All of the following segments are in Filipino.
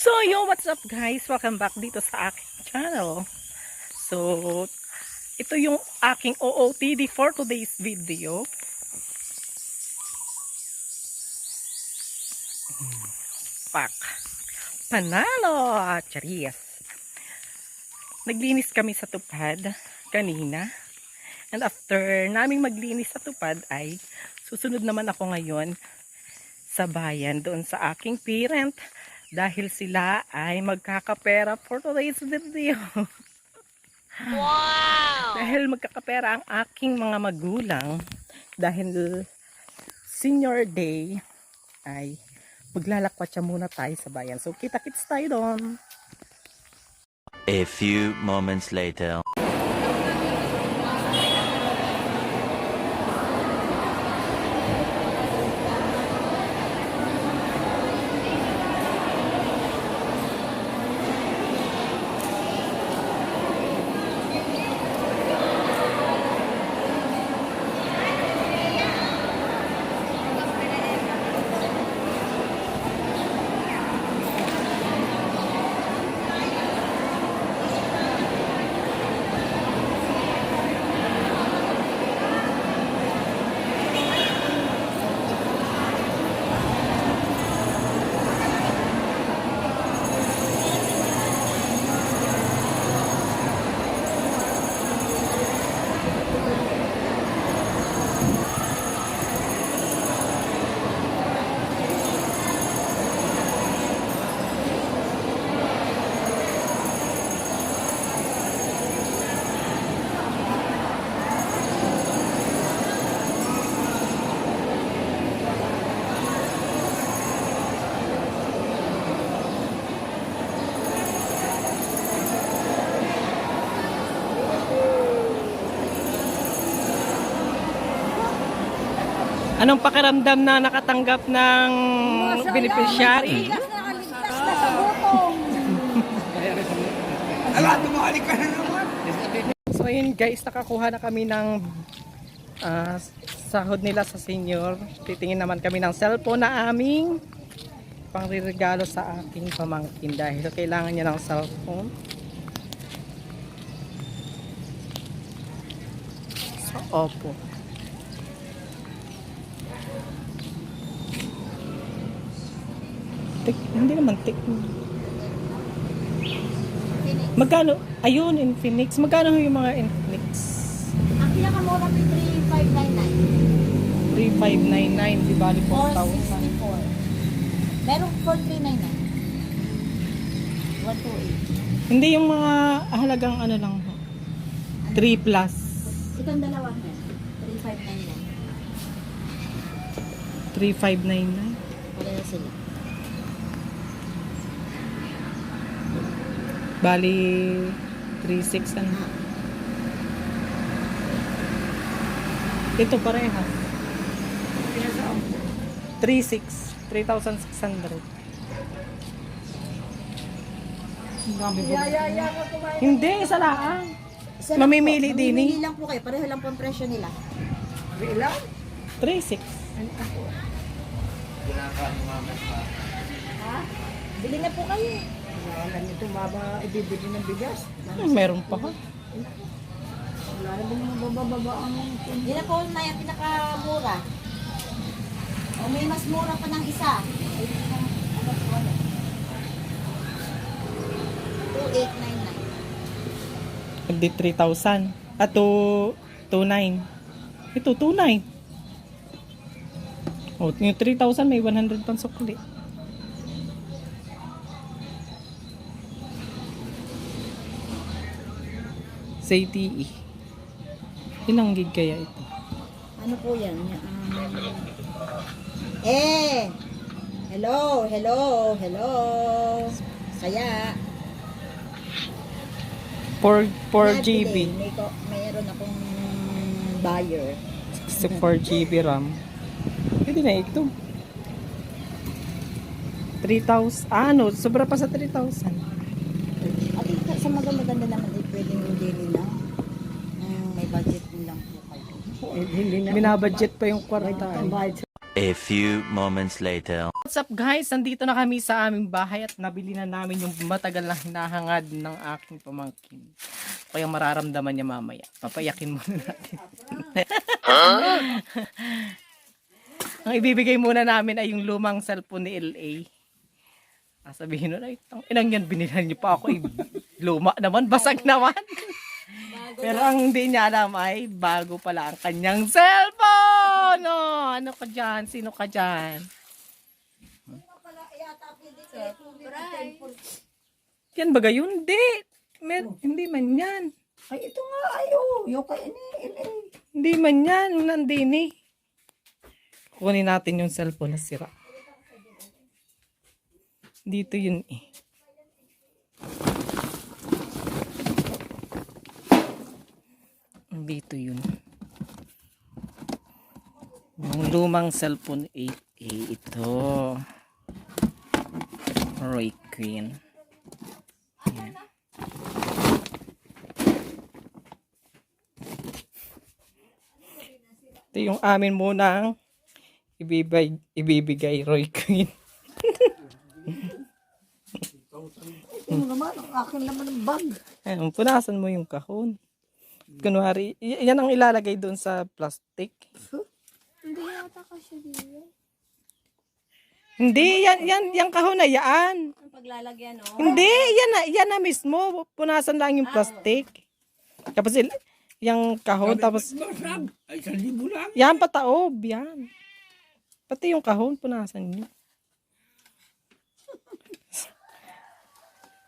So, yo, what's up guys? Welcome back dito sa aking channel. So, ito yung aking OOTD for today's video. Pak. Panalo! Charis. Naglinis kami sa tupad kanina. And after naming maglinis sa tupad ay susunod naman ako ngayon sa bayan doon sa aking parent dahil sila ay magkakapera for today's video. Wow! dahil magkakapera ang aking mga magulang dahil senior day ay maglalakwatsa muna tayo sa bayan. So kita-kits tayo doon. A few moments later. Anong pakiramdam na nakatanggap ng beneficiary? Nakaligtas na sa gutom. So ayun guys, nakakuha na kami ng ah, sahod nila sa senior. Titingin naman kami ng cellphone na aming pangririgalo sa aking pamangkin dahil kailangan niya ng cellphone. So, opo. Tik, hindi naman tik. Magkano? Ayun, Infinix. Magkano yung mga Infinix? Ang pinakamura po 3599. 3599, di ba? 4,000. 464. Meron 4399. 128. Hindi yung mga halagang ano lang. 3 plus. Itong dalawa na. 3599. 3599. Wala na sila. Bali, 36 ano. Ito pareha. 36. 3,600. Hindi, isa lang. Isa lang Mamimili po. din eh. Mamimili lang po kayo. Pareho lang po ang presyo nila. 36. Ha? Bili na po kayo. Alam nito maba ibibili ng bigas. Hmm, meron pa ha. Wala na din mabababa ang Hindi na po na yung pinakamura. O may mas mura pa ng isa. Ay, ano po, ano? 2899. Hindi 3,000. At 2, 2,900. Ito, 2,900. O, yung 3,000 may 100 pang Sa ATE. Ilang gig kaya ito? Ano po yan? Um, eh! Hello, hello, hello. Saya. 4, 4 Not GB. May, mayroon akong buyer. 64 GB RAM. Pwede na ito. 3,000. Ah, ano? Sobra pa sa 3,000. At ito, sa maganda-maganda naman, eh, daily lang. Mm, may budget din lang po kayo. hindi na Binabudget pa yung kwarta. eh. A few moments later. What's up guys? Nandito na kami sa aming bahay at nabili na namin yung matagal na hinahangad ng aking pamangkin. Kaya mararamdaman niya mamaya. Papayakin muna natin. Ang ibibigay muna namin ay yung lumang cellphone ni LA. Ah, sabihin nun, ay, tang inang yan, binilhan niyo pa ako. Ay, luma naman, basag naman. Pero ang hindi niya alam ay bago pala ang kanyang cellphone. No, ano ka dyan? Sino ka dyan? Yan ba gayon? Hindi. Mer Hindi man yan. Ay, ito nga, ay, oh, yung kay ini, ini. Hindi man yan. Nandini. Kunin natin yung cellphone na sira. Dito yun eh. Dito yun. Yung lumang cellphone 8A ito. Roy Queen. Ayan. Ito yung amin munang ibibigay, ibibigay Roy Queen. Ito naman, ang akin naman ng bag. Ayan, punasan mo yung kahon. Kunwari, yan ang ilalagay doon sa plastic. Hindi yata kasi diyan. Hindi, yan, yan, yung kahon na yan. Ang paglalagyan, oh. Hindi, yan na, yan na mismo. Punasan lang yung plastic. Tapos, il- yung kahon, tapos, Ay, sa libo lang. yan pataob, yan. Pati yung kahon, punasan nyo.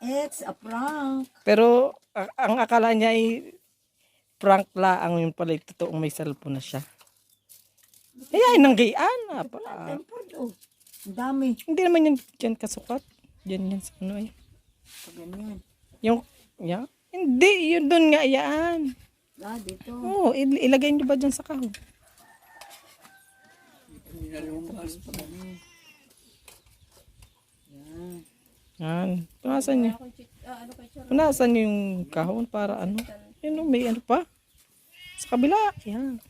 It's a prank. Pero, a- ang akala niya ay prank la ang yung pala yung totoong may cellphone na siya. Inanggayaan. Ah, pa- ah, Tempered, oh. Ang dami. Hindi naman yan dyan kasukat. Dyan yan sa ano eh. Pag ganyan. Yung, yan. Hindi, yun doon nga yan. Ah, dito. Oo, il- ilagay nyo ba dyan sa kahon? Yan. Punasan nyo. Punasan nyo yung kahon para ano. Yun, oh, may ano pa. Sa kabila. Yan.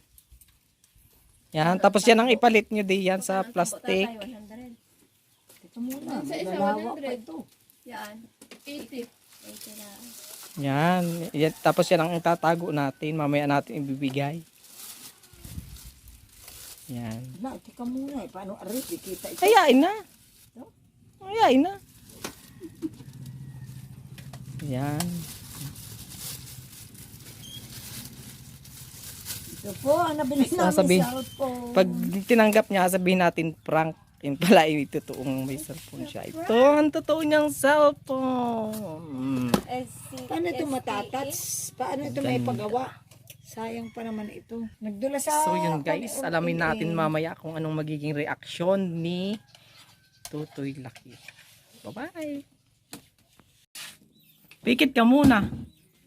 Yan. Tapos yan ang ipalit nyo di yan sa plastic. Ito muna. Sa isa, Dalawa pa 100. ito. Yan. 80. Yan. yan. Tapos yan ang itatago natin. Mamaya natin ibibigay. Yan. Na, tika muna eh. Paano arit? Kita ito. Ayain na. Ayain na. Yan. Ito po, ang nabili namin Sasabihin- sa cellphone. Pag tinanggap niya, sabihin natin prank. Yun pala, yung totoong may cellphone siya. Ito ang totoo niyang cellphone. Paano ito matatats? Paano ito may pagawa? Sayang pa naman ito. Nagdula sa... So yun guys, alamin natin mamaya kung anong magiging reaksyon ni Tutoy Lucky. Bye-bye. Pikit ka muna.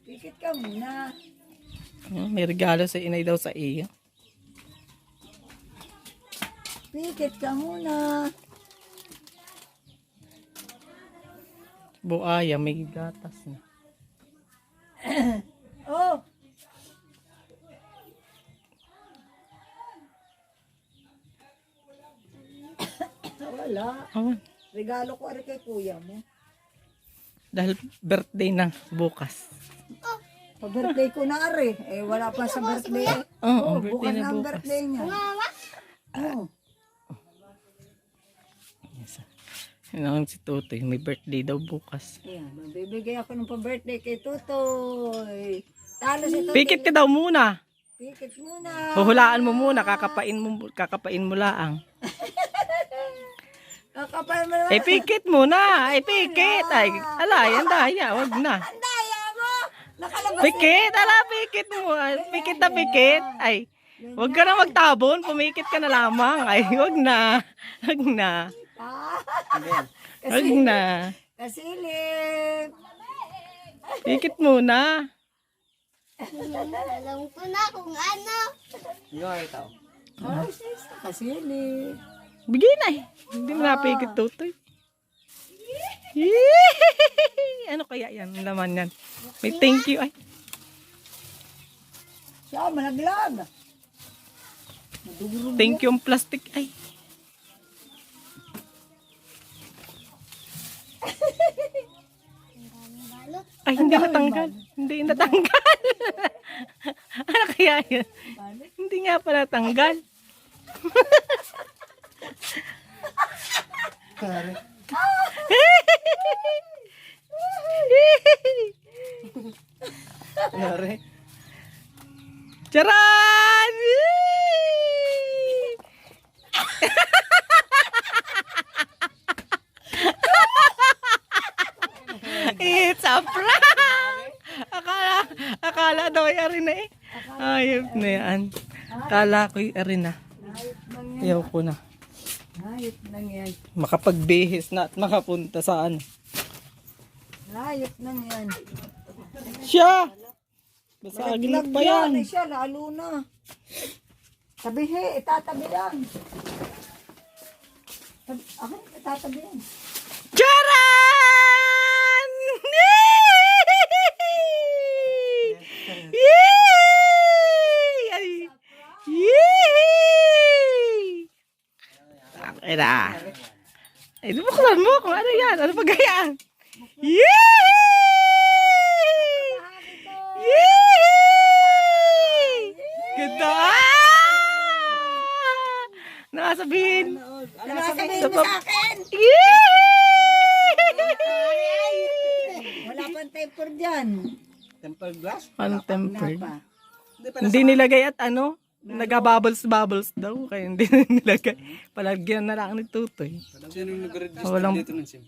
Pikit ka muna. Hmm, May regalo sa inay daw sa iyo. Pikit ka muna. Buaya, may gatas na. Oh! Wala. Oh, Regalo ko ari kay kuya mo. dahil birthday na bukas. Pag birthday ko na ari, eh wala pa sa birthday. Oo, Oh, birthday bukas na ang bukas. birthday niya. Oh, Yes. Ang si Tutoy, may birthday daw bukas. ayan, magbibigay ako ng pa-birthday kay Tutoy. Talo si Tutoy. Pikit ka daw muna. Pikit muna. Huhulaan mo muna, kakapain mo, kakapain mo laang. Kakapal mo naman. Eh, pikit muna. Eh, pikit. Ay, ala, yan daya. Wag na. Nakalabas Pikit, ala, pikit mo. Ay, Pikit na pikit. Ay, wag ka na magtabon. Pumikit ka na lamang. Ay, wag na. Wag na. Wag na. Kasilip. Pikit muna. Alam ko na kung ano. Oh, kasilip. Bigay na eh. Hindi mo napikit tutoy ano kaya yan? Laman yan. May thank you. Ay. Siya, malaglag. Thank you ang plastic. Ay. Ay, hindi natanggal. Hindi natanggal. ano kaya yun? Hindi nga pala tanggal. Correct. Yari. Charan! It's a prank! Akala, akala daw ay arena eh. Ayop na yan. Akala ko ay arena. Ayaw ko na. Hayop lang yan. Makapagbihis na at makapunta sa ano. Hayop lang yan. Siya! Basagin Lag pa yan. Ay siya, lalo na. Tabihi, itatabi yan. Tab- Ako, itatabi yan. Charan! Okay na. Ay, buksan mo kung ano yan. Ano pa gayaan? Yay! Yay! Ganda! Nakasabihin. Ano sabihin Sa mo sa akin? Yay! Wala pang temper dyan. Tempered glass? Untempered. Pa. Hindi nilagay at ano, nagabubbles-bubbles daw. Kaya hindi nilagay. Palagyan na lang ni Tutoy. Sino yung nag-register Walang- dito ng SIM?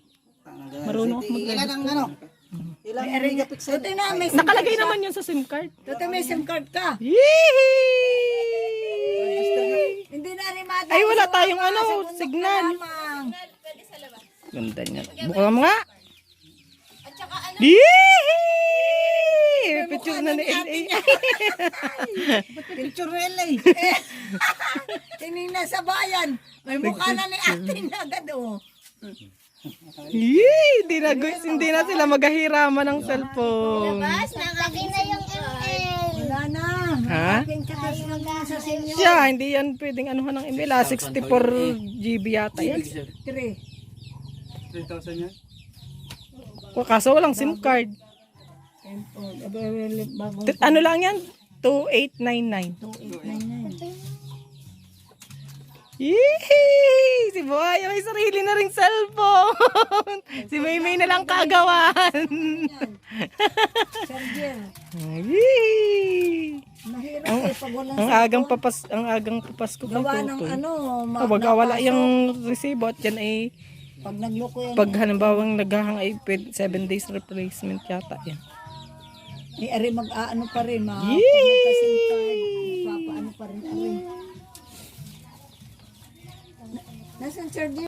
Marunong ako mag Ilan ang ano? Ilang megapixel? Ito na, may Nakalagay naman yun sa SIM card. Ito may SIM card ka. Yee! Hindi na ni Mata. Ay, wala tayong ano, signal. Ganda niya. Buka mo nga. Yee! Picture na ni LA. Picture relay. Tinignan sa bayan. May mukha na ni ate na agad oh. Yee! Hindi na, guys, hindi na sila maghahiraman ng cellphone. Mas, nakakin na yung ML. Wala na. Ha? Siya, hindi yan pwedeng anuhan ng email. ah. 64 GB yata yan. 3. 3,000 yan? Kaso walang SIM card. Ano lang yan? 2899. 2899. Yee! Si Boy, may sarili na ring cellphone. si Maymay na lang kagawan. Charger. Yee! Mahirap eh pag walang Ang agang papas ang agang papas ko kay gawa ng Tutoy. ano. Ma- Oh, wag wala yung resibo at yan ay pag nagloko yan. pag halimbawa naghahang ay 7 days replacement yata yan. Eh, ari mag-aano pa rin. Ma- nagka-SIM card, papaano pa rin. Ari. Nasaan charger?